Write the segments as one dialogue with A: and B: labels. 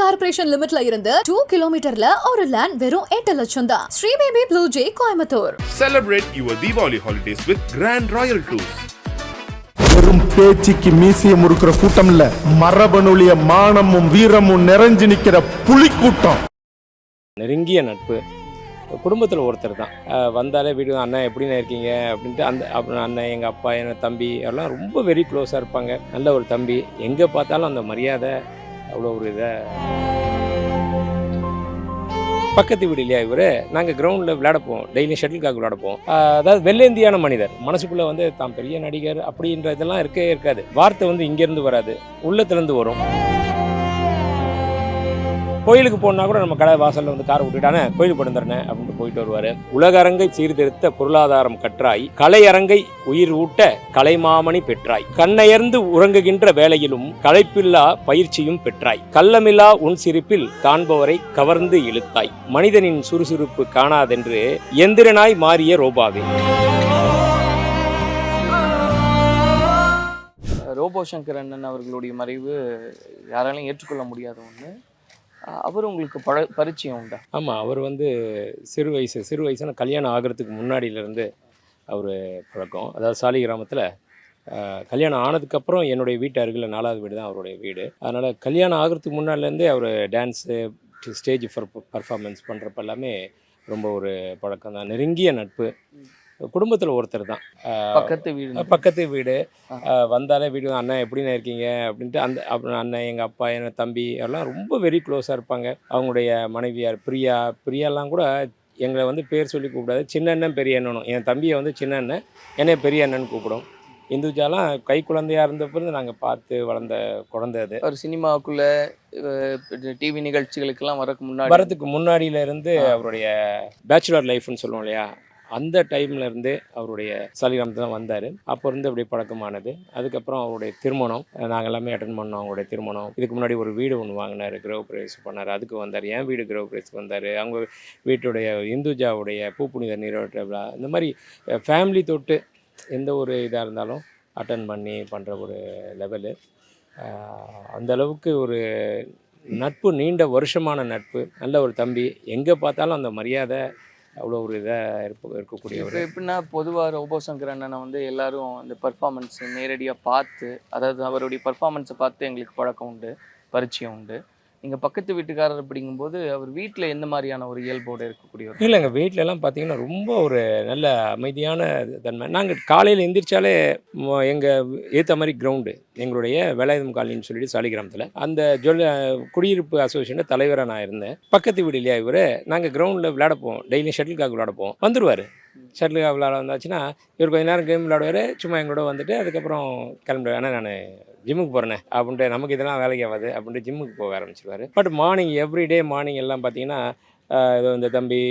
A: Corporation லிமிட்ல இருந்து two கிலோமீட்டர்ல ஒரு லேண்ட் வெறும் எட்டு லட்சம் தான். Sri Baby blue J Coimbatore.
B: Celebrate your Diwali holidays with Grand Royal Tours.
C: வெறும் பேச்சுக்கு மீசிய முறுக்கிற கூட்டம் இல்ல மரபணுலிய மானமும் வீரமும் நிறைஞ்சு நிக்கிற புலி கூட்டம்
D: நெருங்கிய நட்பு. குடும்பத்தில் ஒருத்தர் தான். வந்தாலே வீடு அண்ணன் எப்படிண்ணே இருக்கீங்க? அப்படின்ட்டு அந்த அப்புறம் அண்ணன் எங்கள் அப்பா என் தம்பி எல்லாம் ரொம்ப வெரி க்ளோஸாக இருப்பாங்க. நல்ல ஒரு தம்பி. எங்கே பார்த்தாலும் அந்த மரியாதை அவ்வளோ ஒரு இதை. பக்கத்து வீடு இல்லையா இவர்? நாங்கள் கிரவுண்டில் விளையாடப்போம். டெய்லி ஷட்டில் காக் விளையாடப்போம் அதாவது வெள்ளேந்தியான மனிதர். மனசுக்குள்ளே வந்து தான் பெரிய நடிகர் அப்படின்ற இதெல்லாம் இருக்கவே இருக்காது. வார்த்தை வந்து இங்கேருந்து வராது. உள்ளத்துலேருந்து வரும். கோயிலுக்கு போனால் கூட நம்ம கடை வாசலில் வந்து காரை விட்டுட்டானே கோயிலுக்கு போட்டுறனே அப்படின்ட்டு போயிட்டு வருவார். உலகரங்கை சீர்திருத்த பொருளாதாரம் கற்றாய் கலையரங்கை உயிர் ஊட்ட கலைமாமணி பெற்றாய். கண்ணையர்ந்து உறங்குகின்ற வேலையிலும் களைப்பில்லா பயிற்சியும் பெற்றாய். கள்ளமில்லா உன் சிரிப்பில் காண்பவரை கவர்ந்து இழுத்தாய். மனிதனின் சுறுசுறுப்பு காணாதென்று எந்திரனாய் மாறிய ரோபாவே.
E: ரோபோ சங்கர் அண்ணன் அவர்களுடைய மறைவு யாராலையும் ஏற்றுக்கொள்ள முடியாத ஒன்று அவர் உங்களுக்கு பழ பரிச்சயம் உண்டா?
D: ஆமாம் அவர் வந்து சிறு வயசு சிறு வயசுனா கல்யாணம் ஆகிறதுக்கு முன்னாடியிலேருந்து அவர் பழக்கம். அதாவது சாலி கிராமத்தில் கல்யாணம் ஆனதுக்கப்புறம் என்னுடைய வீட்டு அருகில் நாலாவது வீடு தான் அவருடைய வீடு. அதனால் கல்யாணம் ஆகிறதுக்கு முன்னாடிலேருந்தே அவர் டான்ஸு ஸ்டேஜ் பர்ஃபார்மன்ஸ் பண்ணுறப்ப எல்லாமே ரொம்ப ஒரு பழக்கம் தான் நெருங்கிய நட்பு. குடும்பத்தில் ஒருத்தர் தான்.
E: பக்கத்து வீடு.
D: பக்கத்து வீடு. வந்தாலே வீடு அண்ணன் எப்படிண்ணே இருக்கீங்க? அப்படின்ட்டு அந்த அப்புறம் அண்ணன் எங்கள் அப்பா என் தம்பி எல்லாம் ரொம்ப வெரி க்ளோஸாக இருப்பாங்க. அவங்களுடைய மனைவியார் பிரியா பிரியாலாம் கூட எங்களை வந்து பேர் சொல்லி கூப்பிடாது. சின்ன அண்ணன் பெரிய அண்ணனும். என் தம்பியை வந்து சின்ன அண்ணன் என்னை பெரிய அண்ணன் கூப்பிடும். இந்துஜாலாம் கை குழந்தையா இருந்தப்போ நாங்கள் பார்த்து வளர்ந்த குழந்தை அது.
E: அவர் சினிமாவுக்குள்ள டிவி நிகழ்ச்சிகளுக்கெல்லாம் வரக்கு முன்னாடி.
D: வரதுக்கு முன்னாடியில இருந்து
E: ஆ.
D: அவருடைய பேச்சுலர் லைஃப்னு சொல்லுவோம் இல்லையா? அந்த டைம்ல இருந்து அவருடைய சாலிகிராமத்தில் தான் வந்தார். அப்போ இருந்து அப்படி பழக்கமானது. அதுக்கப்புறம் அவருடைய திருமணம் நாங்கள் எல்லாமே அட்டன் பண்ணோம். அவருடைய திருமணம். இதுக்கு முன்னாடி ஒரு வீடு ஒன்று வாங்கினார் கிரக பிரவேசம் பண்ணார். அதுக்கு வந்தார். என் வீடு கிரக பிரவேசம் வந்தார். அவங்க வீட்டுடைய இந்துஜாவுடைய பூப்புனித நீரோட்ட விழா இந்த மாதிரி ஃபேமிலி தொட்டு எந்த ஒரு இதாக இருந்தாலும் அட்டன் பண்ணி பண்ணுற ஒரு லெவலு அந்தளவுக்கு ஒரு நட்பு நீண்ட வருஷமான நட்பு. நல்ல ஒரு தம்பி. எங்கே பார்த்தாலும் அந்த மரியாதை அவ்வளோ ஒரு இதாக இருப்ப இருக்கக்கூடியவர்.
E: இப்போ எப்படின்னா பொதுவாக ரோபோ சங்கர் அண்ணனை வந்து எல்லாரும் அந்த பர்ஃபார்மன்ஸ் நேரடியாக பார்த்து அதாவது அவருடைய பர்ஃபார்மன்ஸை பார்த்து எங்களுக்கு பழக்கம் உண்டு பரிச்சயம் உண்டு. நீங்கள் பக்கத்து வீட்டுக்காரர் அப்படிங்கும்போது அவர் வீட்டில் எந்த மாதிரியான ஒரு இயல்போடு இருக்கக்கூடியவர்?
D: இல்லைங்க வீட்ல எல்லாம் பார்த்தீங்கன்னா ரொம்ப ஒரு நல்ல அமைதியான தன்மை. நாங்கள் காலையில் எந்திரிச்சாலே எங்கள் ஏற்ற மாதிரி கிரவுண்டு எங்களுடைய வேலாயுதம் காலனின்னு சொல்லிட்டு சாலிகிராமத்தில். அந்த ஜொல் குடியிருப்பு அசோசியேஷன் தலைவராக நான் இருந்தேன். பக்கத்து வீடு இல்லையா இவர்? நாங்கள் கிரவுண்டில் விளையாடப்போம் டெய்லி ஷட்டில் காக் விளையாடப்போம் வந்துருவார். ஷட்டில் காக் விளையாட வந்தாச்சுன்னா இவர் கொஞ்ச நேரம் கேம் விளையாடுவார். சும்மா எங்களோட வந்துட்டு அதுக்கப்புறம் கிளம்பிடுவார். ஆனால் நான் ஜிம்முக்கு போகிறேனே அப்படின்ட்டு நமக்கு இதெல்லாம் வேலைக்கு ஆகாது அப்படின்ட்டு ஜிம்முக்கு போக ஆரம்பிச்சிருவாரு. பட் மார்னிங் எவ்ரிடே மார்னிங் எல்லாம் பார்த்தீங்கன்னா இது இந்த தம்பி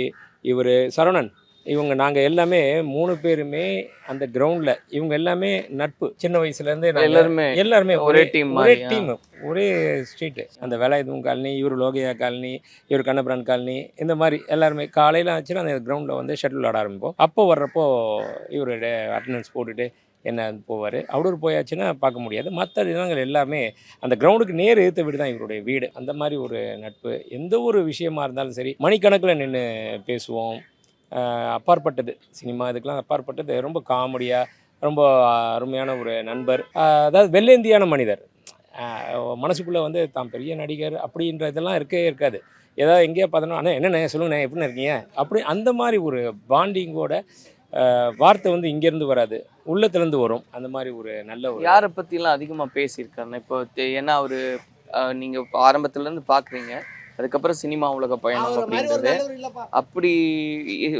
D: இவர் சரவணன். இவங்க நாங்கள் எல்லாமே மூணு பேருமே அந்த கிரவுண்டில் இவங்க எல்லாமே நட்பு. சின்ன வயசுலேருந்து
E: எல்லாருமே
D: எல்லாருமே
E: ஒரே team
D: ஒரே? டீம் ஒரே ஸ்ட்ரீட்டு அந்த வேலாயுதம் காலனி இவர் லோகியா காலனி இவர் கண்ணபுரான் காலனி இந்த மாதிரி எல்லாருமே காலையில் ஆச்சுன்னா அந்த கிரவுண்டில் வந்து ஷட்டில் விளாட ஆரம்பிப்போம். அப்போ வர்றப்போ இவர் அட்டண்டன்ஸ் போட்டுட்டு என்ன போவார்? அவ்வளோ போயாச்சுன்னா பார்க்க முடியாது. மற்ற இடங்கள் எல்லாமே அந்த கிரவுண்டுக்கு நேர் எதிர்த்த வீடு தான் இவருடைய வீடு. அந்த மாதிரி ஒரு நட்பு. எந்த ஒரு விஷயமா இருந்தாலும் சரி மணிக்கணக்கில் நின்று பேசுவோம். அப்பாற்பட்டது. சினிமா இதுக்கெலாம் அப்பாற்பட்டது. ரொம்ப காமெடியாக ரொம்ப அருமையான ஒரு நண்பர். அதாவது வெள்ளேந்தியான மனிதர். மனசுக்குள்ளே வந்து தான் பெரிய நடிகர் அப்படின்ற இதெல்லாம் இருக்கவே இருக்காது. ஏதாவது எங்கேயா பார்த்தோன்னா அண்ணா என்னண்ணே? சொல்லுங்கண்ணே எப்படின்னு இருக்கீங்க? அப்படி அந்த மாதிரி ஒரு பாண்டிங்கோட வார்த்தை வந்து இங்கேருந்து வராது. உள்ளத்துலேருந்து வரும். அந்த மாதிரி ஒரு நல்ல ஒரு
E: யாரை பற்றிலாம் அதிகமாக பேசியிருக்காருண்ணா இப்போ ஏன்னா அவர் நீங்கள் ஆரம்பத்துலேருந்து பார்க்குறீங்க அதுக்கப்புறம் சினிமா உலக பயணம் அப்படின்றது. அப்படி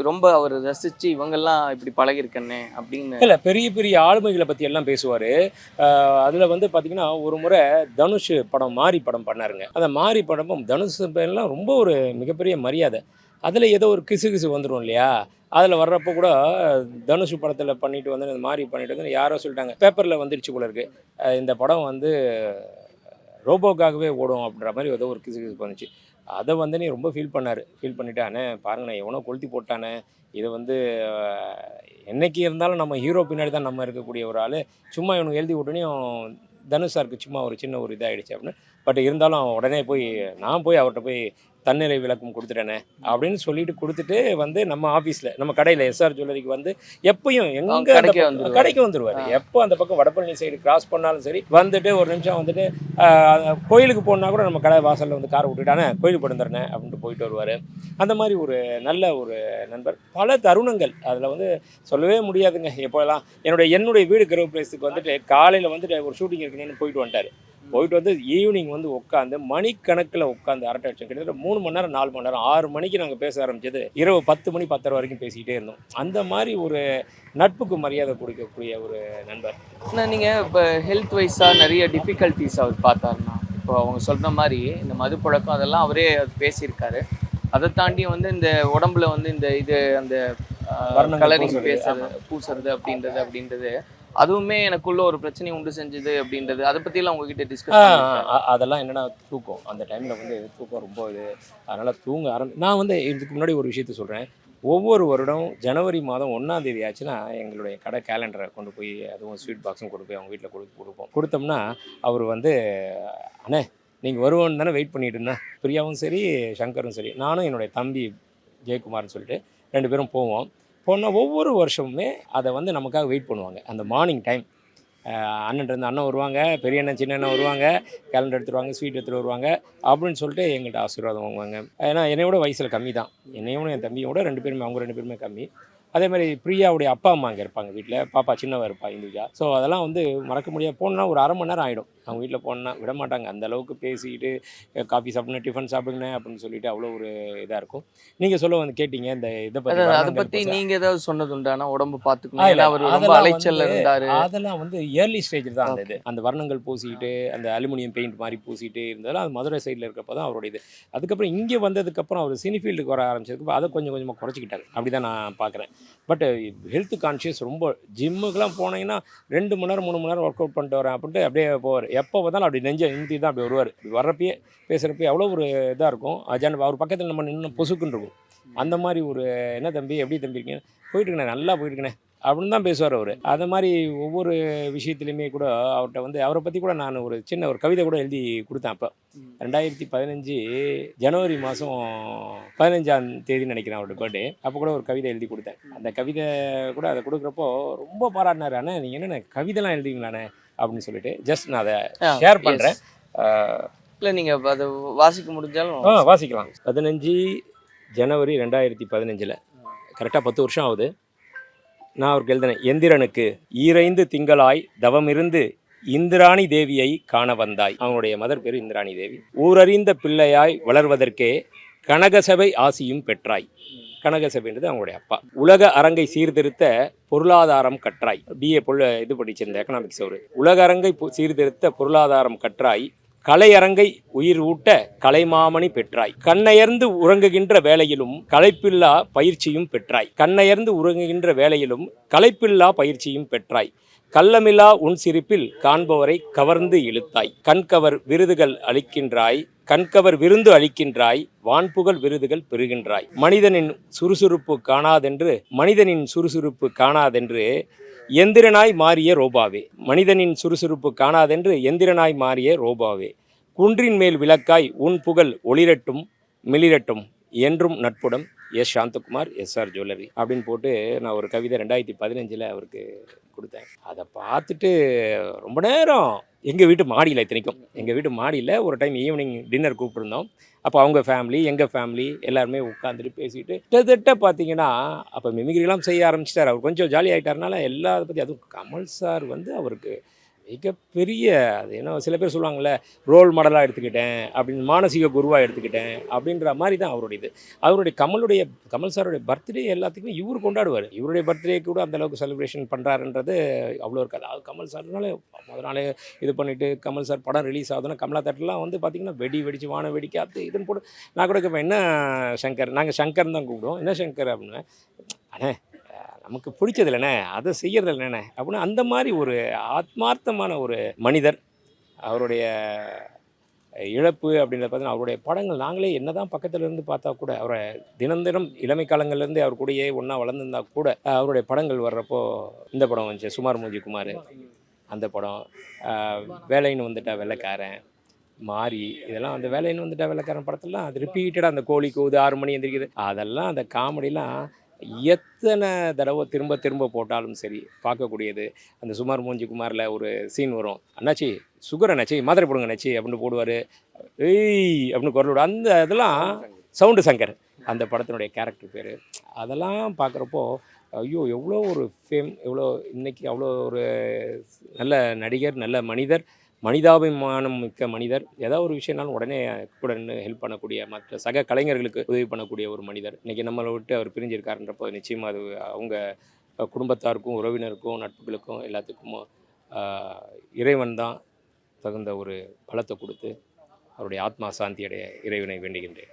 E: ரொம்ப அவர் ரசித்து இவங்கெல்லாம் இப்படி பழகிருக்கண்ணே அப்படின்னு.
D: இல்லை பெரிய பெரிய ஆளுமைகளை பற்றி எல்லாம் பேசுவார். அதில் வந்து பார்த்தீங்கன்னா ஒரு முறை தனுஷ் படம் மாரி படம் பண்ணாருங்க. அந்த மாரி படமும் தனுஷ் எல்லாம் ரொம்ப ஒரு மிகப்பெரிய மரியாதை. அதில் ஏதோ ஒரு கிசு கிசு வந்துடும் இல்லையா? அதில் வர்றப்போ கூட தனுஷ் படத்தில் பண்ணிட்டு வந்து இந்த மாதிரி பண்ணிட்டு வந்து யாரோ சொல்லிட்டாங்க. பேப்பரில் வந்துடுச்சு போல இருக்கு. இந்த படம் வந்து ரோபோக்காகவே ஓடும் அப்படின்ற மாதிரி ஏதோ ஒரு கிசு கிசு வந்துச்சு. அதை வந்து நீ ரொம்ப ஃபீல் பண்ணார். ஃபீல் பண்ணிட்டானே பாருங்கண்ணே எவனோ கொளுத்தி போட்டானே. இது வந்து என்றைக்கு என்னைக்கு இருந்தாலும் நம்ம ஹீரோ பின்னாடி தான் நம்ம இருக்கக்கூடிய ஒரு ஆள். சும்மா இவனுக்கு எழுதி விட்டனையும் தனுஷ் சாருக்கு சும்மா ஒரு சின்ன ஒரு இதாகிடுச்சு அப்படின்னு பட் இருந்தாலும் உடனே போய் நான் போய் அவர்கிட்ட போய் தன்னிலை விளக்கம் கொடுத்துட்டேனே அப்படின்னு சொல்லிட்டு கொடுத்துட்டு வந்து நம்ம ஆஃபீஸில் நம்ம கடையில் எஸ்ஆர் ஜுவல்லரிக்கு வந்து எப்பயும் எங்கே
E: கடைக்கே வந்துருவார்.
D: எப்போ அந்த பக்கம் வடபழனி சைடு கிராஸ் பண்ணாலும் சரி வந்துட்டு ஒரு நிமிஷம் வந்துட்டு கோயிலுக்கு போனால் கூட நம்ம கடை வாசலில் வந்து காரை விட்டுட்டானே கோயிலுக்கு போட்டுருந்தேன் அப்படின்ட்டு போயிட்டு வருவார். அந்த மாதிரி ஒரு நல்ல ஒரு நண்பர். பல தருணங்கள். அதில் வந்து சொல்லவே முடியாதுங்க எப்போல்லாம் என்னுடைய என்னுடைய வீடு கிரவ பிளேஸுக்கு வந்துட்டு காலையில் வந்துட்டு ஒரு ஷூட்டிங் இருக்குன்னு போயிட்டு வந்துட்டார். போயிட்டு வந்து ஈவினிங் வந்து உட்காந்து மணிக்கணக்கில் உட்காந்து அரட்டை அடிச்சோம். கிட்டத்தட்ட மூணு மணி நேரம் நாலு மணி நேரம் ஆறு மணிக்கு நாங்கள் பேச ஆரம்பிச்சது. இரவு பத்து மணி பத்தரை வரைக்கும் பேசிக்கிட்டே இருந்தோம். அந்த மாதிரி ஒரு நட்புக்கு மரியாதை கொடுக்கக்கூடிய ஒரு நண்பர்.
E: ஆனால் நீங்கள் இப்போ ஹெல்த் வைஸாக நிறைய டிஃபிகல்ட்டிஸ் அவர் பார்த்தாருன்னா இப்போ அவங்க சொல்கிற மாதிரி இந்த மது பழக்கம் அதெல்லாம் அவரே பேசியிருக்காரு. அதை தாண்டி வந்து இந்த உடம்புல வந்து இந்த இது அந்த கலரிங்
D: பேசுறது.
E: பூசுறது அப்படின்றது அப்படின்றது அதுவுமே எனக்குள்ள ஒரு பிரச்சனை உண்டு செஞ்சது அப்படின்றது. அதை பற்றிலாம் உங்ககிட்ட டிஸ்கஸ்
D: அதெல்லாம் என்னன்னா தூக்கம். அந்த டைமில் வந்து தூக்கம் ரொம்ப இது. அதனால் தூங்க ஆரம்பி நான் வந்து இதுக்கு முன்னாடி ஒரு விஷயத்த சொல்கிறேன் ஒவ்வொரு வருடம் ஜனவரி மாதம் ஒன்றாம் தேதி ஆச்சுன்னா எங்களுடைய கடை கேலண்டரை கொண்டு போய் அதுவும் ஸ்வீட் பாக்ஸும் கொண்டு போய் அவங்க வீட்டில் கொடு கொடுப்போம். கொடுத்தோம்னா அவர் வந்து அண்ணே நீங்கள் வருவோன்னு தானே வெயிட் பண்ணிட்டு இருந்தேன். பிரியாவும் சரி சங்கரும் சரி. நானும் என்னுடைய தம்பி ஜெயக்குமார்னு சொல்லிட்டு ரெண்டு பேரும் போவோம். போனால் ஒவ்வொரு வருஷமுமே அதை வந்து நமக்காக வெயிட் பண்ணுவாங்க. அந்த மார்னிங் டைம் அண்ணன் அண்ணன் வருவாங்க பெரிய அண்ணன் சின்ன அண்ணன் வருவாங்க கேலண்டர் எடுத்துருவாங்க ஸ்வீட் எடுத்துகிட்டு வருவாங்க அப்படின்னு சொல்லிட்டு எங்கள்கிட்ட ஆசீர்வாதம் வாங்குவாங்க. ஏன்னா என்னையோட வயசில் கம்மி தான். என்னையோட என் தம்பியோட ரெண்டு பேருமே அவங்க ரெண்டு பேருமே கம்மி. அதே மாதிரி பிரியாவுடைய அப்பா அம்மா அங்கே இருப்பாங்க வீட்டில் பாப்பா சின்னவ இருப்பா இந்துஜா. ஸோ அதெல்லாம் வந்து மறக்க முடியாது போனால் ஒரு அரை மணி நேரம் ஆகிடும் அவங்க வீட்டில் போனால் விட மாட்டாங்க. அந்த அளவுக்கு பேசிக்கிட்டு காஃபி சாப்பிடுங்க டிஃபன் சாப்பிடுங்க அப்படின்னு சொல்லிட்டு அவ்வளோ ஒரு இதாக இருக்கும். நீங்கள் சொல்ல வந்து கேட்டீங்க இந்த இதை பற்றி
E: அதை
D: வர்ணங்கள்
E: பத்தி
D: பூசா-
E: நீங்க ஏதாவது சொன்னது உண்டானா உடம்பு அவர் ரொம்ப அலைச்சல்ல
D: வந்து-
E: இருந்தாரு.
D: அதெல்லாம் வந்து ஏர்லி ஸ்டேஜில் தான் அந்த இது. அந்த வர்ணங்கள் பூசிட்டு அந்த அலுமினியம் பெயிண்ட் மாதிரி பூசிட்டு இருந்ததெல்லாம் அது மதுரை சைடில் இருக்கப்போ தான் அவருடைய இது. அதுக்கப்புறம் இங்கே வந்ததுக்கப்புறம் அவர் சினி ஃபீல்டுக்கு வர ஆரம்பிச்சதுக்கு அதை கொஞ்சம் கொஞ்சமாக குறைச்சிக்கிட்டாரு. அப்படி தான் நான் பார்க்குறேன் பட் ஹெல்த் கான்ஷியஸ் ரொம்ப ஜிம்முக்கெலாம் போனீங்கன்னா ரெண்டு மணி நேரம் மூணு மணி நேரம் ஒர்க் அவுட் பண்ணிட்டு வரேன் அப்படின்ட்டு அப்படியே போவார். எப்போ பார்த்தாலும் அப்படி நெஞ்சை நிமித்தி தான் அப்படி வருவார். இப்படி வர்றப்பயே பேசுகிறப்ப அவ்வளோ ஒரு இதாக இருக்கும். அஜான் அவர் பக்கத்தில் நம்ம நின்று பொசுக்குன்னு இருக்கும். அந்த மாதிரி ஒரு என்ன தம்பி எப்படி தம்பி இருக்கீங்க? போயிட்டுருக்கண்ணே நல்லா போயிட்டுருக்கண்ணே அப்படின்னு தான் பேசுவார் அவர். அந்த மாதிரி ஒவ்வொரு விஷயத்துலையுமே கூட அவர்கிட்ட வந்து அவரை பற்றி கூட நான் ஒரு சின்ன ஒரு கவிதை கூட எழுதி கொடுத்தேன் அப்போ. ரெண்டாயிரத்தி பதினஞ்சு ஜனவரி மாதம் பதினஞ்சாம் தேதி நினைக்கிறேன் அவரோட பர்த்டே அப்போ கூட ஒரு கவிதை எழுதி கொடுத்தேன். அந்த கவிதை கூட அதை கொடுக்குறப்போ ரொம்ப பாராட்டினாரு அண்ணா நீங்கள் என்னென்ன கவிதைலாம் எழுதுவீங்களாண்ணே? அப்படின்னு சொல்லிட்டு ஜஸ்ட் நான் அதை ஷேர். பண்ணுறேன்
E: இல்ல நீங்க அதை வாசிக்க முடிஞ்சாலும்
D: ஆ வாசிக்கலாம். பதினஞ்சு ஜனவரி ரெண்டாயிரத்தி பதினஞ்சில். கரெக்டாக பத்து வருஷம் ஆகுது. நான் அவருக்கு எழுதினேன். எந்திரனுக்கு ஈரைந்து திங்களாய் தவமிருந்து இந்திராணி தேவியை காண வந்தாய். அவனுடைய மதர் பேர் இந்திராணி தேவி. ஊரறிந்த பிள்ளையாய் வளர்வதற்கே கனகசபை ஆசியும் பெற்றாய். கனகசபைன்றது அவங்களுடைய அப்பா. உலக அரங்கை சீர்திருத்த பொருளாதாரம் கற்றாய். பிஏ பொருள் இது படிச்சிருந்த எக்கனாமிக்ஸ் அவர். உலக அரங்கை சீர்திருத்த பொருளாதாரம் கற்றாய். கலையரங்கை உயிர் ஊட்ட கலைமாமணி பெற்றாய். கண்ணயர்ந்து உறங்குகின்ற வேலையிலும் களைப்பில்லா பயிற்சியும் பெற்றாய். கண்ணயர்ந்து உறங்குகின்ற வேலையிலும் களைப்பில்லா பயிற்சியும் பெற்றாய். கள்ளமில்லா உன் சிரிப்பில் காண்பவரை கவர்ந்து இழுத்தாய். கண்கவர் விருதுகள் அளிக்கின்றாய். கண்கவர் விருந்து அளிக்கின்றாய். வான்புகழ் விருதுகள் பெறுகின்றாய். மனிதனின் சுறுசுறுப்பு காணாதென்று மனிதனின் சுறுசுறுப்பு காணாதென்று எந்திரனாய் மாறிய ரோபாவே. மனிதனின் சுறுசுறுப்பு காணாதென்று எந்திரனாய் மாறிய ரோபாவே. குன்றின் மேல் விளக்காய் உன் புகழ் ஒளிரட்டும் மிளிரட்டும் என்றும் நட்புடம் எஸ். சாந்தகுமார் எஸ்ஆர் ஜுவல்லரி அப்படின்னு போட்டு நான் ஒரு கவிதை ரெண்டாயிரத்தி பதினஞ்சில் அவருக்கு கொடுத்தேன். அதை பார்த்துட்டு ரொம்ப நேரம் எங்கள் வீட்டு மாடியில் இத்தனைக்கும். எங்கள் வீட்டு மாடியில் ஒரு டைம் ஈவினிங் டின்னர் கூப்பிட்ருந்தோம் அப்போ அவங்க ஃபேமிலி எங்கள் ஃபேமிலி எல்லாருமே உட்காந்துட்டு பேசிட்டு கிட்டத்தட்ட பார்த்தீங்கன்னா அப்போ மிமிகிரிலாம் செய்ய ஆரம்பிச்சிட்டார். அவர் கொஞ்சம் ஜாலி ஆகிட்டாருனால எல்லாத்தை பற்றி அதுவும் கமல் சார் வந்து அவருக்கு மிகப்பெரிய அது ஏன்னா சில பேர் சொல்லுவாங்கள்ல ரோல் மாடலாக எடுத்துக்கிட்டேன் அப்படின்னு மானசீக குருவாக எடுத்துக்கிட்டேன் அப்படின்ற மாதிரி தான் அவருடைய இது. அவருடைய கமலுடைய கமல் சாருடைய பர்த்டே எல்லாத்துக்குமே இவர் கொண்டாடுவார். இவருடைய பர்த்டே கூட அந்த அளவுக்கு செலிப்ரேஷன் பண்ணுறாருன்றது அவ்வளோ இருக்காது. அது கமல் சார்னால முதல் நாளே இது பண்ணிவிட்டு கமல் சார் படம் ரிலீஸ் ஆகுதுன்னா கமலா தேட்டர்லாம் வந்து பார்த்திங்கன்னா வெடி வெடிச்சு வான வெடிக்க அது இதுன்னு போட்டு நான் கூட கேட்பேன் என்ன சங்கர்? நாங்கள் சங்கர் தான் கூப்பிடுவோம். என்ன சங்கர் அப்படின்னு அண்ணே நமக்கு பிடிச்சது இல்லைண்ணே அதை செய்கிறது இல்லைண்ணே அப்படின்னு அந்த மாதிரி ஒரு ஆத்மார்த்தமான ஒரு மனிதர் அவருடைய இழப்பு அப்படின்றத பார்த்தீங்கன்னா அவருடைய படங்கள் நாங்களே என்னதான் தான் இருந்து பார்த்தா கூட அவரை தினம் தினம் இளமை காலங்கள்லேருந்து அவர் கூடயே ஒன்றா வளர்ந்துருந்தா கூட அவருடைய படங்கள் வர்றப்போ இந்த படம் வந்துச்சு சுமார் மூஞ்சி குமார். அந்த படம் வேலைன்னு வந்துட்டா வெள்ளைக்காரன் மாறி இதெல்லாம் அந்த வேலைன்னு வந்துட்டா வெள்ளைக்காரன் படத்துலலாம் அது ரிப்பீட்டடாக அந்த கோழி கூவுது ஆறு மணி எந்திரிக்குது அதெல்லாம் அந்த காமெடிலாம் எத்தனை தடவை திரும்ப திரும்ப போட்டாலும் சரி பார்க்கக்கூடியது. அந்த சுமார் மூஞ்சி குமாரில் ஒரு சீன் வரும். அண்ணாச்சி சுகர் அண்ணாச்சி மாத்திரை போடுங்க அண்ணாச்சி அப்படின்னு போடுவார். ஏய் அப்படின்னு குரல் அந்த இதெல்லாம் சவுண்டு சங்கர் அந்த படத்தினுடைய கேரக்டர் பேர். அதெல்லாம் பார்க்குறப்போ ஐயோ எவ்வளோ ஒரு ஃபேம் எவ்வளோ இன்றைக்கி அவ்வளோ ஒரு நல்ல நடிகர் நல்ல மனிதர் மனிதாபிமானம் மிக்க மனிதர். ஏதாவது ஒரு விஷயம்னாலும் உடனே கூட நின்று ஹெல்ப் பண்ணக்கூடிய மற்ற சக கலைஞர்களுக்கு உதவி பண்ணக்கூடிய ஒரு மனிதர். இன்றைக்கி நம்மளை விட்டு அவர் பிரிஞ்சிருக்காருன்றப்போ நிச்சயமாக அது அவங்க குடும்பத்தாருக்கும் உறவினருக்கும் நட்புகளுக்கும் எல்லாத்துக்கும் இறைவன் தான் தகுந்த ஒரு பலத்தை கொடுத்து அவருடைய ஆத்மா சாந்தியடைய இறைவனை வேண்டுகின்றேன்.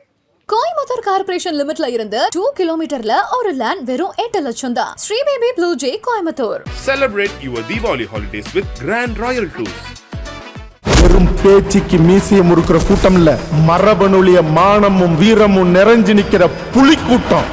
A: கோயம்புத்தூர் கார்பரேஷன் லிமிட்ல இருந்து டூ கிலோமீட்டர்ல ஒரு லேண்ட் வெறும் எட்டு லட்சம் தான். Sri Baby blue J Coimbatore.
B: Celebrate your Diwali holidays with Grand Royal Tours.
C: பேச்சுக்கு மீசைய முறுக்கிற கூட்டம் இல்ல மரபணுளிய மானமும் வீரமும் நிறைஞ்சு நிக்கிற புலி கூட்டம்